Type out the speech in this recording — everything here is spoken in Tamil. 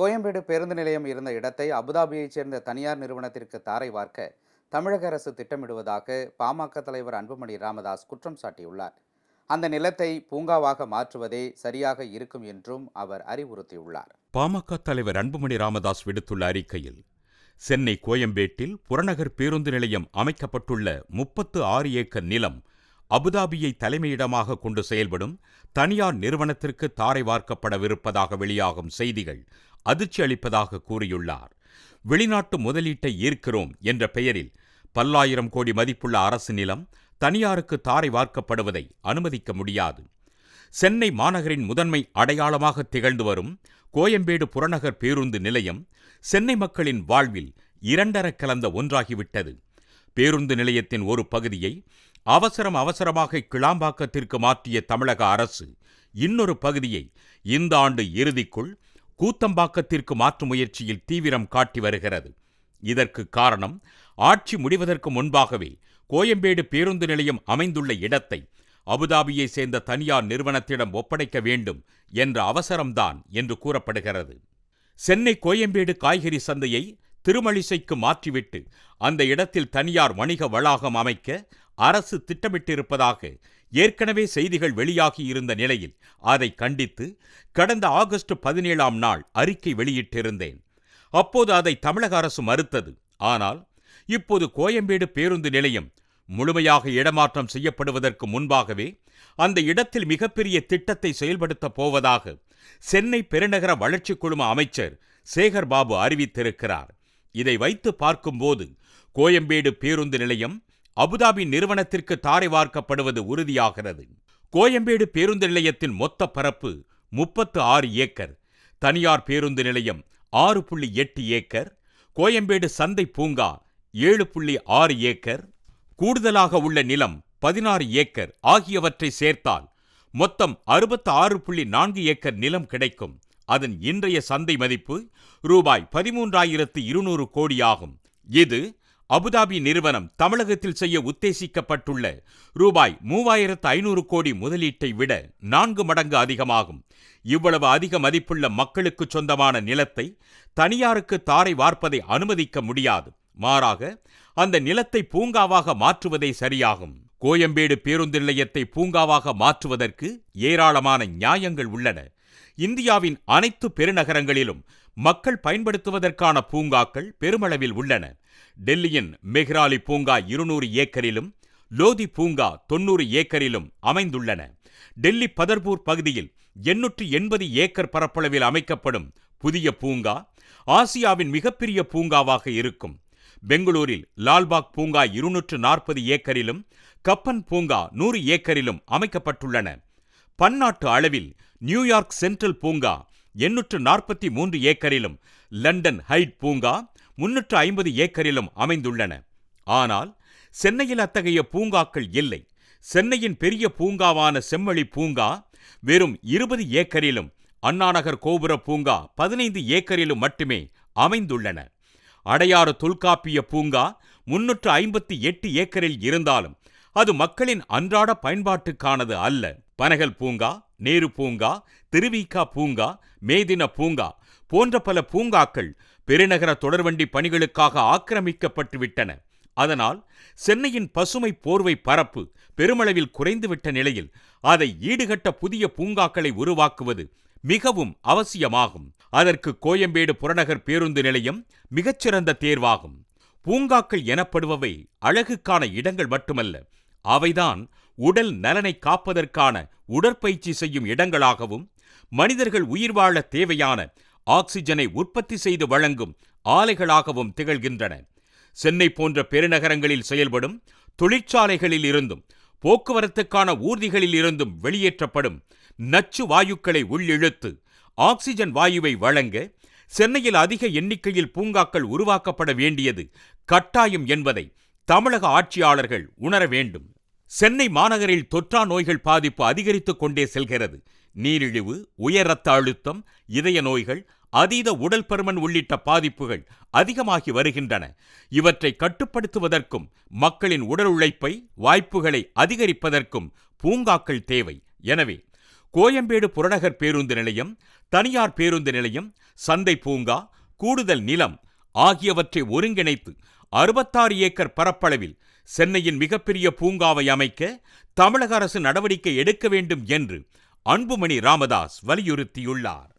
கோயம்பேடு பேருந்து நிலையம் இருந்த இடத்தை அபுதாபியைச் சேர்ந்த தனியார் நிறுவனத்திற்கு தாரை வார்க்க தமிழக அரசு திட்டமிடுவதாக பாமக தலைவர் அன்புமணி ராமதாஸ் குற்றம் சாட்டியுள்ளார். அந்த நிலத்தை பூங்காவாக மாற்றுவதே சரியாக இருக்கும் என்றும் அவர் அறிவுறுத்தியுள்ளார். பாமக தலைவர் அன்புமணி ராமதாஸ் விடுத்துள்ள அறிக்கையில் சென்னை கோயம்பேட்டில் புறநகர் பேருந்து நிலையம் அமைக்கப்பட்டுள்ள முப்பத்து ஆறு ஏக்கர் நிலம் அபுதாபியை தலைமையிடமாக கொண்டு செயல்படும் தனியார் நிறுவனத்திற்கு தாரை வார்க்கப்படவிருப்பதாக வெளியாகும் செய்திகள் அதிர்ச்சி அளிப்பதாக கூறியுள்ளார். வெளிநாட்டு முதலீட்டை ஈர்க்கிறோம் என்ற பெயரில் பல்லாயிரம் கோடி மதிப்புள்ள அரசு நிலம் தனியாருக்கு தாரை வார்க்கப்படுவதை அனுமதிக்க முடியாது. சென்னை மாநகரின் முதன்மை அடையாளமாக திகழ்ந்து வரும் கோயம்பேடு புறநகர் பேருந்து நிலையம் சென்னை மக்களின் வாழ்வில் இரண்டர கலந்த ஒன்றாகிவிட்டது. பேருந்து நிலையத்தின் ஒரு பகுதியை அவசரம் அவசரமாக கிளாம்பாக்கத்திற்கு மாற்றிய தமிழக அரசு இன்னொரு பகுதியை இந்த ஆண்டு இறுதிக்குள் கூத்தம்பாக்கத்திற்கு மாற்றும் முயற்சியில் தீவிரம் காட்டி வருகிறது. இதற்கு காரணம் ஆட்சி முடிவதற்கு முன்பாகவே கோயம்பேடு பேருந்து நிலையம் அமைந்துள்ள இடத்தை அபுதாபியை சேர்ந்த தனியார் நிறுவனத்திடம் ஒப்படைக்க வேண்டும் என்ற அவசரம்தான் என்று கூறப்படுகிறது. சென்னை கோயம்பேடு காய்கறி சந்தையை திருமழிசைக்கு மாற்றிவிட்டு அந்த இடத்தில் தனியார் வணிக வளாகம் அமைக்க அரசு திட்டமிட்டிருப்பதாக ஏற்கனவே செய்திகள் வெளியாகி இருந்த நிலையில் அதை கண்டித்து கடந்த ஆகஸ்ட் பதினேழாம் நாள் அறிக்கை வெளியிட்டிருந்தேன். அப்போது அதை தமிழக அரசு மறுத்தது. ஆனால் இப்போது கோயம்பேடு பேருந்து நிலையம் முழுமையாக இடமாற்றம் செய்யப்படுவதற்கு முன்பாகவே அந்த இடத்தில் மிகப்பெரிய திட்டத்தை செயல்படுத்தப் போவதாக சென்னை பெருநகர வளர்ச்சிக் குழும அமைச்சர் சேகர் பாபு அறிவித்திருக்கிறார். இதை வைத்து பார்க்கும்போது கோயம்பேடு பேருந்து நிலையம் அபுதாபி நிறுவனத்திற்கு தாரை வார்க்கப்படுவது உறுதியாகிறது. கோயம்பேடு பேருந்து நிலையத்தின் மொத்த பரப்பு முப்பத்து ஆறு ஏக்கர். தனியார் பேருந்து நிலையம் ஆறு புள்ளி எட்டு ஏக்கர். கோயம்பேடு சந்தை பூங்கா ஏழு புள்ளி ஆறு ஏக்கர். கூடுதலாக உள்ள நிலம் பதினாறு ஏக்கர். ஆகியவற்றை சேர்த்தால் மொத்தம் அறுபத்து ஆறு புள்ளி நான்கு ஏக்கர் நிலம் கிடைக்கும். அதன் இன்றைய சந்தை மதிப்பு ரூபாய் பதிமூன்றாயிரத்து இருநூறு கோடியாகும். இது அபுதாபி நிறுவனம் தமிழகத்தில் செய்ய உத்தேசிக்கப்பட்டுள்ள ரூபாய் மூவாயிரத்து ஐநூறு கோடி முதலீட்டை விட நான்கு மடங்கு அதிகமாகும். இவ்வளவு அதிக மதிப்புள்ள மக்களுக்கு சொந்தமான நிலத்தை தனியாருக்கு தாரை வார்ப்பதை அனுமதிக்க முடியாது. மாறாக அந்த நிலத்தை பூங்காவாக மாற்றுவதே சரியாகும். கோயம்பேடு பேருந்து நிலையத்தை பூங்காவாக மாற்றுவதற்கு ஏராளமான நியாயங்கள் உள்ளன. இந்தியாவின் அனைத்து பெருநகரங்களிலும் மக்கள் பயன்படுத்துவதற்கான பூங்காக்கள் பெருமளவில் உள்ளன. டெல்லியின் மெஹ்ராலி பூங்கா இருநூறு ஏக்கரிலும் லோதி பூங்கா தொன்னூறு ஏக்கரிலும் அமைந்துள்ளன. டெல்லி பதர்பூர் பகுதியில் எண்ணூற்று எண்பது ஏக்கர் பரப்பளவில் அமைக்கப்படும் புதிய பூங்கா ஆசியாவின் மிகப்பெரிய பூங்காவாக இருக்கும். பெங்களூரில் லால்பாக் பூங்கா இருநூற்று நாற்பது ஏக்கரிலும் கப்பன் பூங்கா நூறு ஏக்கரிலும் அமைக்கப்பட்டுள்ளன. பன்னாட்டு அளவில் நியூயார்க் சென்ட்ரல் பூங்கா எண்ணூற்று நாற்பத்தி மூன்று ஏக்கரிலும் லண்டன் ஹைட் பூங்கா முன்னூற்று ஐம்பது ஏக்கரிலும் அமைந்துள்ளன. ஆனால் சென்னையில் அத்தகைய பூங்காக்கள் இல்லை. சென்னையின் பெரிய பூங்காவான செம்மொழி பூங்கா வெறும் இருபது ஏக்கரிலும் அண்ணாநகர் கோபுர பூங்கா பதினைந்து ஏக்கரிலும் மட்டுமே அமைந்துள்ளன. அடையாறு தொல்காப்பிய பூங்கா முன்னூற்று ஐம்பத்தி எட்டு ஏக்கரில் இருந்தாலும் அது மக்களின் அன்றாட பயன்பாட்டுக்கானது அல்ல. பனகல் பூங்கா நேரு பூங்கா திருவிகா பூங்கா மேதின பூங்கா போன்ற பல பூங்காக்கள் பெருநகர தொடர்வண்டி பணிகளுக்காக ஆக்கிரமிக்கப்பட்டுவிட்டன. அதனால் சென்னையின் பசுமை போர்வை பரப்பு பெருமளவில் குறைந்துவிட்ட நிலையில் அதை ஈடுகட்ட புதிய பூங்காக்களை உருவாக்குவது மிகவும் அவசியமாகும். அதற்கு கோயம்பேடு புறநகர் பேருந்து நிலையம் மிகச்சிறந்த தேர்வாகும். பூங்காக்கள் எனப்படுபவை அழகுக்கான இடங்கள் மட்டுமல்ல அவைதான் உடல் நலனை காப்பதற்கான உடற்பயிற்சி செய்யும் இடங்களாகவும் மனிதர்கள் உயிர் வாழ தேவையான ஆக்சிஜனை உற்பத்தி செய்து வழங்கும் ஆலைகளாகவும் திகழ்கின்றன. சென்னை போன்ற பெருநகரங்களில் செயல்படும் தொழிற்சாலைகளில் இருந்தும் போக்குவரத்துக்கான ஊர்திகளில் இருந்தும் வெளியேற்றப்படும் நச்சு வாயுக்களை உள்ளிழுத்து ஆக்சிஜன் வாயுவை வழங்க சென்னையில் அதிக எண்ணிக்கையில் பூங்காக்கள் உருவாக்கப்பட வேண்டியது கட்டாயம் என்பதை தமிழக ஆட்சியாளர்கள் உணர வேண்டும். சென்னை மாநகரில் தொற்றா நோய்கள் பாதிப்பு அதிகரித்துக் கொண்டே செல்கிறது. நீரிழிவு உயர் இரத்த அழுத்தம் இதய நோய்கள் அதீத உடல் பருமன் உள்ளிட்ட பாதிப்புகள் அதிகமாகி வருகின்றன. இவற்றை கட்டுப்படுத்துவதற்கும் மக்களின் உடல் உழைப்பை வாய்ப்புகளை அதிகரிப்பதற்கும் பூங்காக்கள் தேவை. எனவே கோயம்பேடு புறநகர் பேருந்து நிலையம் தனியார் பேருந்து நிலையம் சந்தை பூங்கா கூடுதல் நிலம் ஆகியவற்றை ஒருங்கிணைத்து அறுபத்தாறு ஏக்கர் பரப்பளவில் சென்னையின் மிகப்பெரிய பூங்காவை அமைக்க தமிழக அரசு நடவடிக்கை எடுக்க வேண்டும் என்று அன்புமணி ராமதாஸ் வலியுறுத்தியுள்ளார்.